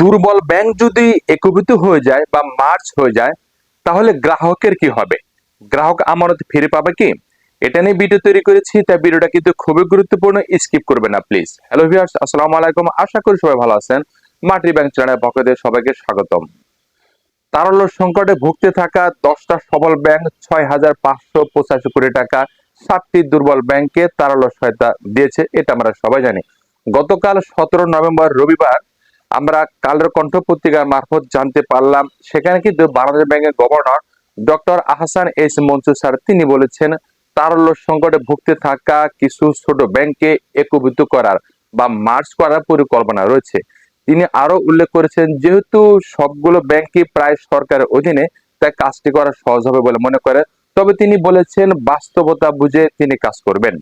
দুর্বল ব্যাংক যদি একীভূত হয়ে যায় বা মার্চ হয়ে যায়, তাহলে গ্রাহকের কি হবে? গ্রাহক আমানত ফিরে পাবে কি? এটা নিয়ে ভিডিও তৈরি করেছি, তাই ভিডিওটা কিন্তু খুবই গুরুত্বপূর্ণ। স্কিপ করবে না প্লিজ হ্যালো ভিউয়ার্স আসসালামু আলাইকুম। আশা করি সবাই ভালো আছেন। মাটি ব্যাংক চ্যানেলের পক্ষ থেকে সবাইকে স্বাগতম। তারল্য সংকটে ভুগতে থাকা দশটা সবল ব্যাংক ছয় হাজার পাঁচশো পঁচাশি কোটি টাকা, সাতটি দুর্বল ব্যাংকে তারল্য সহায়তা দিয়েছে, এটা আমরা সবাই জানি। গতকাল সতেরো নভেম্বর রবিবার আমরা কালের কণ্ঠ পত্রিকার মারফত জানতে পারলাম। সেখানে কিন্তু বাংলাদেশ ব্যাংকের governor doctor Ahsan S Mansur sir, তিনি বলেছেন, তারল্য সংকটে ভুগতে থাকা কিছু ছোট ব্যাংকে একীভূত করার বা মার্চ করার পরিকল্পনা রয়েছে। তিনি আরও উল্লেখ করেছেন, যেহেতু সবগুলো ব্যাংকই প্রায় সরকারের অধীনে, তাই কাজটি করা সহজ হবে বলে মনে করে। তবে তিনি বলেছেন, বাস্তবতা বুঝে তিনি কাজ করবেন।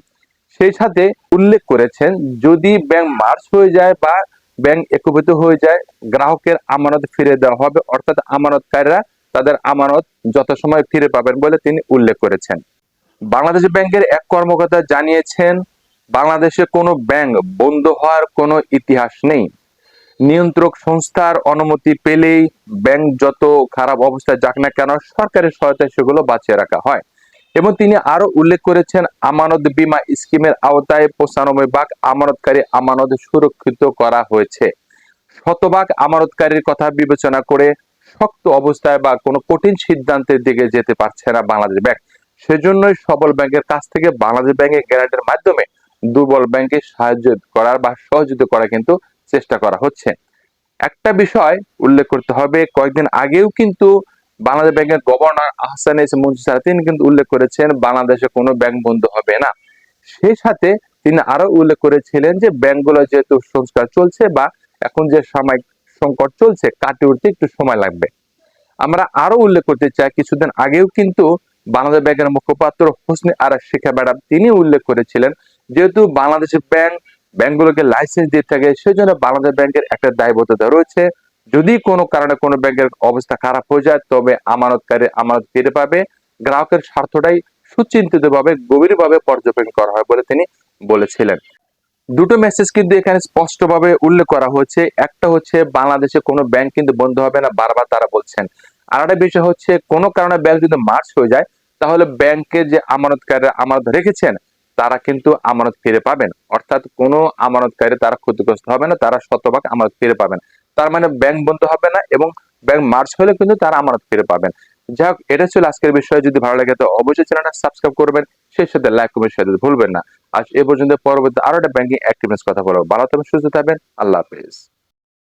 সেই সাথে উল্লেখ করেছেন, যদি ব্যাংক মার্চ হয়ে যায় বা ব্যাংক একীভূত হয়ে যায়, গ্রাহকের আমানত ফিরে দেওয়া হবে, অর্থাৎ আমানতকারীরা তাদের আমানত যথাসময় ফিরে পাবেন বলে তিনি উল্লেখ করেছেন। বাংলাদেশ ব্যাংকের এক কর্মকর্তা জানিয়েছেন, বাংলাদেশে কোনো ব্যাংক বন্ধ হওয়ার কোনো ইতিহাস নেই। নিয়ন্ত্রক সংস্থার অনুমতি পেলেই ব্যাংক যত খারাপ অবস্থায় যাক না কেন, সরকারের সহায়তায় সেগুলো বাঁচিয়ে রাখা হয়। এবং তিনি আরও উল্লেখ করেছেন, আমানত বীমা স্কিমের আওতায় পঁচানব্বই ভাগ আমানতকারী আমানত সুরক্ষিত করা হয়েছে। শতভাগ আমানতকারীর কথা বিবেচনা করে শক্ত অবস্থায় বা কোনো কঠিন সিদ্ধান্তের দিকে যেতে পারছে না বাংলাদেশ ব্যাংক। সেজন্যই সবল ব্যাংকের কাছ থেকে বাংলাদেশ ব্যাংকের গ্যারান্টের মাধ্যমে দুর্বল ব্যাংকে সাহায্য করার বা সহযোগিতা করার কিন্তু চেষ্টা করা হচ্ছে। একটা বিষয় উল্লেখ করতে হবে, কয়েকদিন আগেও কিন্তু বাংলাদেশ ব্যাংকের গভর্নর আহসান এস স্যার, তিনি কিন্তু উল্লেখ করেছেন বাংলাদেশে কোনো ব্যাংক বন্ধ হবে না। সেই সাথে তিনি আরও উল্লেখ করেছিলেন যে ব্যাংকগুলো যেহেতু সংস্কার চলছে বা এখন যে সাময়িক সংকট চলছে, কাটিয়ে উঠতে একটু সময় লাগবে। আমরা আরও উল্লেখ করতে চাই, কিছুদিন আগেও কিন্তু বাংলাদেশ ব্যাংকের মুখপাত্র হোসনি আরা শিখা ম্যাডাম, তিনি উল্লেখ করেছিলেন যেহেতু বাংলাদেশের ব্যাংক, ব্যাংকগুলোকে লাইসেন্স দিয়ে থাকে, সেজন্য বাংলাদেশ ব্যাংকের একটা দায়বদ্ধতা রয়েছে। যদি কোনো কারণে কোনো ব্যাংকের অবস্থা খারাপ হয়ে যায়, তবে আমানতকারী আমানত ফিরে পাবে। গ্রাহকের স্বার্থটাই সুচিন্তিতভাবে, গভীরভাবে পর্যবেক্ষণ করা হয় বলে তিনি বলেছিলেন। দুটো মেসেজ কিন্তু এখানে স্পষ্টভাবে উল্লেখ করা হচ্ছে একটা হচ্ছে, বাংলাদেশে কোনো ব্যাংক কিন্তু বন্ধ হবে না, বারবার তারা বলছেন। আর একটা বিষয় হচ্ছে, কোনো কারণে ব্যাংক যদি মার্চ হয়ে যায়, তাহলে ব্যাংকের যে আমানতকারীরা আমানত রেখেছেন, তারা কিন্তু আমানত ফিরে পাবেন। অর্থাৎ কোনো আমানতকারী তারা ক্ষতিগ্রস্ত হবে না, তারা শতভাগ আমানত ফিরে পাবেন। তার মানে ব্যাংক বন্ধ হবে না এবং ব্যাংক মার্চ হলে কিন্তু তারা আমানত ফিরে পাবেন। যাই হোক এটা ছিল আজকের বিষয়ে। যদি ভালো লাগে তো অবশ্যই চ্যানেলটা সাবস্ক্রাইব করবেন, সেই সাথে লাইক কমেন্ট শেয়ার ভুলবেন না। আজ এ পর্যন্ত পরবর্তী আরও একটা ব্যাংকিং অ্যাক্টিভিটিস কথা বলব। ভালো থাকবেন, সুস্থ থাকবেন। আল্লাহ হাফেজ।